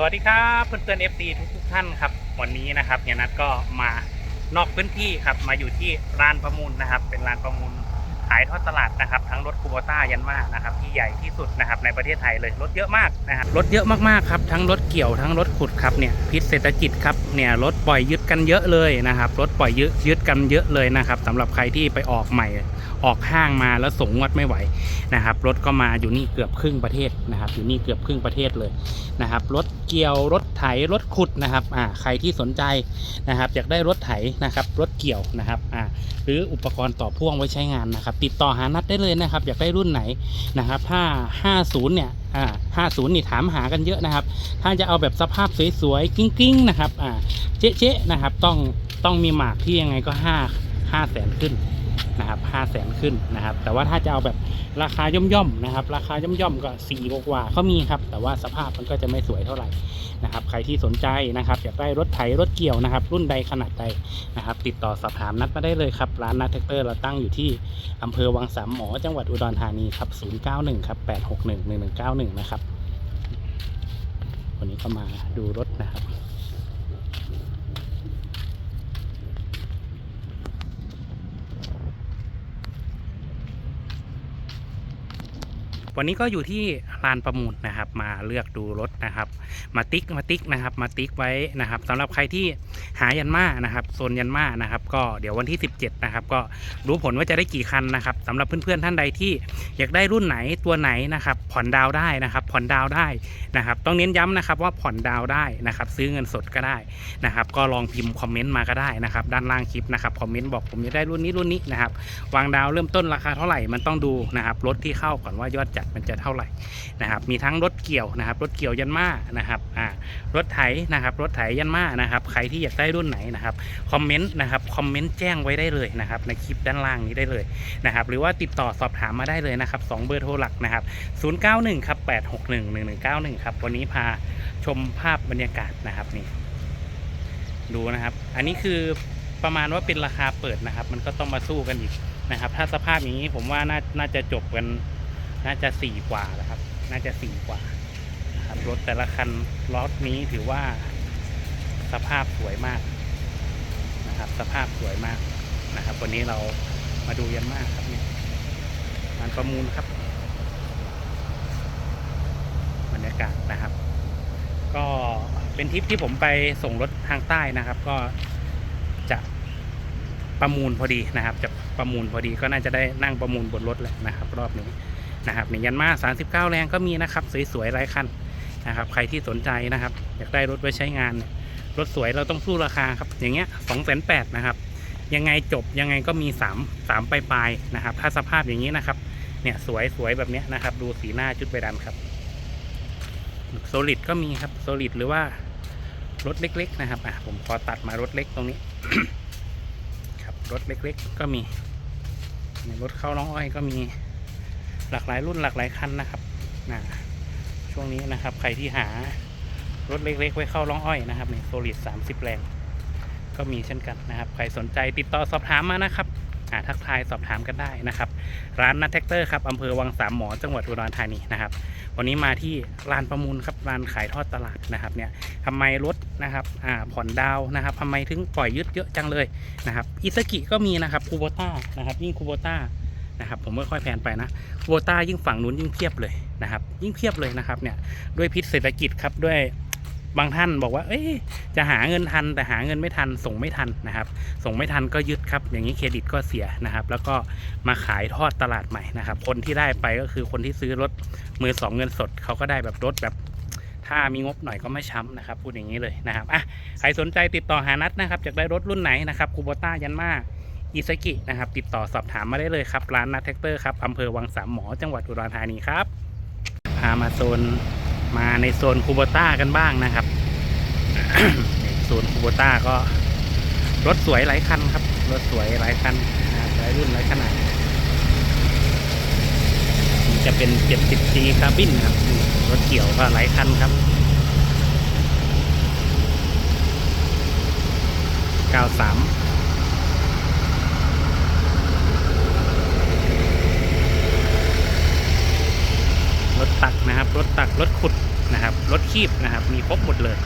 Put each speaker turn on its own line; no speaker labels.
สวัสดีครับเพื่อนๆ FC ทุกทุกๆท่านครับ วันนี้นะครับเฮียนัทก็มานอกพื้นที่ครับมาอยู่ที่ร้านประมูลนะครับ เป็นร้านประมูลขายทอดตลาดนะครับ ทั้งรถคูโบต้ายันมานะครับที่ใหญ่ที่สุดนะครับในประเทศไทยเลยรถเยอะมากนะครับรถเยอะมากๆครับทั้งรถเกี่ยวทั้งรถขุดครับเนี่ยพิษเศรษฐกิจครับเนี่ยรถปล่อยยึดกันเยอะเลยนะครับรถปล่อยยึดยึดกันเยอะเลยนะครับสำหรับใครที่ไปออกใหม่ออกห้างมาแล้วส่งงวดไม่ไหวนะครับ รถก็มาอยู่นี่เกือบครึ่งประเทศนะครับ อยู่นี่เกือบครึ่งประเทศเลยนะครับ รถเกี่ยวรถไถรถขุดนะครับอ่าใครที่สนใจนะครับอยากได้รถไถนะครับ รถเกี่ยวนะครับอ่าหรืออุปกรณ์ต่อพ่วงไว้ใช้งานนะครับ ติดต่อหานัดได้เลยนะครับ อยากได้รุ่นไหนนะครับถ้า 50 เนี่ยอ่า50 นี่ถามหากันเยอะนะครับ ถ้าจะเอาแบบสภาพสวยๆกิ้งๆนะครับอ่าเจ๊ๆนะครับต้องต้องมีหมากที่ยังไงก็ 5 5แสนขึ้น นะครับ5แสนขึ้นนะครับ แต่ว่าถ้าจะเอาแบบราคาย่อมย่อมๆนะครับ ราคาย่อมย่อมๆก็สี่กว่าเขามีครับ แต่ว่าสภาพมันก็จะไม่สวยเท่าไหร่นะครับ ใครที่สนใจนะครับอยากได้รถไถรถเกี่ยวนะครับ รุ่นใดขนาดใดนะครับ ติดต่อสอบถามนัดมาได้เลยครับ ร้านนัทแท็กเตอร์เราตั้งอยู่ที่อำเภอวังสามหมอจังหวัดอุดรธานีครับ091ครับ861 1191 นะครับ วันนี้ก็มาดูรถนะครับ วันนี้ก็อยู่ที่ลานประมูลนะครับ มาเลือกดูรถนะครับ มาติ๊กมาติ๊กนะครับ มาติ๊กไว้นะครับสำหรับใครที่ หายันมานะครับโซนยันมานะครับ ก็เดี๋ยววันที่ 17 นะครับ ก็รู้ผลว่าจะได้กี่คันนะครับสำหรับเพื่อนๆท่านใดที่อยากได้รุ่นไหนตัวไหนนะครับ ผ่อนดาวได้นะครับ ผ่อนดาวได้นะครับ ต้องเน้นย้ำนะครับว่าผ่อนดาวได้นะครับ ซื้อเงินสดก็ได้นะครับ ก็ลองพิมพ์คอมเมนต์มาก็ได้นะครับ ด้านล่างคลิปนะครับคอมเมนต์บอกผมอยากได้รุ่นนี้รุ่นนี้นะครับ วางดาวเริ่มต้นราคาเท่าไหร่มันต้องดูนะครับรถที่เข้าก่อนว่ายอดจัดมันจะเท่าไหร่นะครับ มีทั้งรถเกี่ยวนะครับ รถเกี่ยวยันมานะครับอ่ารถไถนะครับ รถไถยันมานะครับ ใครที่อยากได้รุ่นไหนนะครับคอมเมนต์นะครับคอมเมนต์แจ้งไว้ได้เลยนะครับในคลิปด้านล่างนี้ได้เลยนะครับหรือว่าติดต่อสอบถามมาได้เลยนะครับสองเบอร์โทรหลักนะครับ091ครับ861 1191ครับวันนี้พาชมภาพบรรยากาศนะครับนี่ดูนะครับ อันนี้คือประมาณว่าเป็นราคาเปิดนะครับ มันก็ต้องมาสู้กันอีกนะครับ ถ้าสภาพอย่างนี้ผมว่าน่านาจะจบกัน น่าจะสี่กว่าแล้วครับ น่าจะสี่กว่านะครับรถแต่ละคันล็อตนี้ถือว่า สภาพสวยมากนะครับ สภาพสวยมากนะครับ วันนี้เรามาดูยันมากครับเนี่ยงานประมูลครับบรรยากาศนะครับ ก็เป็นทริปที่ผมไปส่งรถทางใต้นะครับ ก็จะประมูลพอดีนะครับ จะประมูลพอดีก็น่าจะได้นั่งประมูลบนรถแหละนะครับ รอบนี้นะครับในยันมา39 แรงก็มีนะครับ สวยๆหลายคันนะครับ ใครที่สนใจนะครับ อยากได้รถไว้ใช้งานเนี่ย รถสวยเราต้องสู้ราคาครับ อย่างเงี้ย2 8 0 0 0นแปดนะครับ ยังไงจบยังไงก็มี3 3ปลายๆนะครับ ถ้าสภาพอย่างนี้นะครับ เนี่ยสวยสวยแบบเนี้ยนะครับ ดูสีหน้าชุดใบดันครับโซลิดก็มีครับโซลิดหรือว่ารถเล็ก ๆ นะครับอะผมขอตัดมารถเล็กตรงนี้ ครับรถเล็ก ๆ ก็มีรถเข้าน้องอ้อยก็มีหลากหลายรุ่นหลากหลายคันนะครับนะช่วงนี้นะครับ ใครที่หา รถเล็ก ๆ ไว้เข้าร้องอ้อยนะครับเนี่ยโซลิด30แรง ก็มีเช่นกันนะครับ ใครสนใจติดต่อสอบถามมานะครับอาทักทายสอบถามกันได้นะครับ ร้านนัทแท็กเตอร์ครับอำเภอวังสามหมอจังหวัดอุดรธานีนะครับ วันนี้มาที่ลานประมูลครับลานขายทอดตลาดนะครับเนี่ยทำไมรถนะครับอ่าผ่อนดาวน์นะครับทำไมถึงปล่อยยึดเยอะจังเลยนะครับอิสกิก็มีนะครับคูโบต้านะครับยิ่งคูโบต้านะครับผมไม่ค่อยแพนไปนะคูโบต้ายิ่งฝั่งนู้นยิ่งเพียบเลยนะครับ ยิ่งเพียบเลยนะครับเนี่ยด้วยพิษเศรษฐกิจครับด้วย บางท่านบอกว่า เอ๊ะจะหาเงินทันแต่หาเงินไม่ทัน ส่งไม่ทันนะครับ ส่งไม่ทันก็ยึดครับ อย่างนี้เครดิตก็เสียนะครับ แล้วก็มาขายทอดตลาดใหม่นะครับ คนที่ได้ไปก็คือคนที่ซื้อรถมือสองเงินสดเขาก็ได้แบบรถแบบถ้ามีงบหน่อยก็ไม่ช้ำนะครับ พูดอย่างนี้เลยนะครับอะใครสนใจติดต่อหานัดนะครับอยากได้รถรุ่นไหนนะครับคูโบต้ายันมาอิซากินะครับติดต่อสอบถามมาได้เลยครับ ร้านนัทแท็กเตอร์ครับอำเภอวังสามหมอจังหวัดอุดรธานีครับพามาโซน มาในโซนคูโบต้ากันบ้างนะครับโซนคูโบต้าก็รถสวยหลายคันครับ รถสวยหลายคันหลายรุ่นหลายขนาดจะเป็น 70G คาร์บินครับ รถเกี่ยวก็หลายคันครับ รถตักรถขุดนะครับรถขี้ชีพนะครับ มีครบหมดเลย